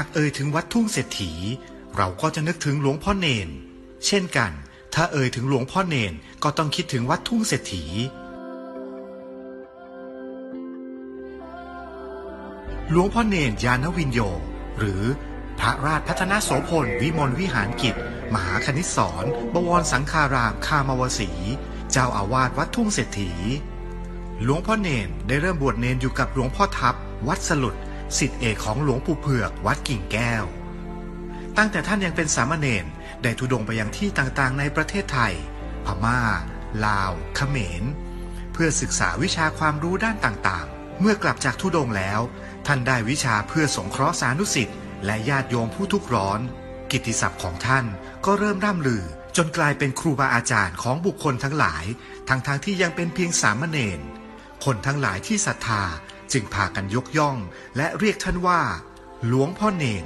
ากเอ่ยถึงวัดทุ่งเศรษฐี เราก็จะนึกถึงหลวงพ่อเนน เช่นกัน ถ้าเอ่ยถึงหลวงพ่อเนนก็ต้องคิดถึงวัดทุ่งเศรษฐี หลวงพ่อเนนยานวินโย หรือพระราชพัฒนาโสพลวิมลวิหารกิจ มหาคณิตศรบวรสังฆารามคามวสี เจ้าอาวาสวัดทุ่งเศรษฐี หลวงพ่อเนนได้เริ่มบวชเนนอยู่กับหลวงพ่อทับวัดสลุด สิทธิเอกของหลวงปู่เผือกวัดกิ่งแก้ว ตั้งแต่ท่านยังเป็นสามเณรได้ทุดงไปยังที่ต่างๆ ในประเทศไทย พม่า ลาวเขมร เพื่อศึกษาวิชาความรู้ด้านต่างๆ เมื่อกลับจากทุดงแล้ว ท่านได้วิชาเพื่อสงเคราะห์สานุสิทธิ์และญาติโยมผู้ทุกข์ร้อน กิตติศัพท์ของท่านก็เริ่มร่ำลือ จนกลายเป็นครูบาอาจารย์ของบุคคลทั้งหลาย ทั้งๆทที่ยังเป็นเพียงสามเณรคนทั้งหลายที่ศรัทธา จึงพากันยกย่องและเรียกท่านว่า หลวงพ่อเนน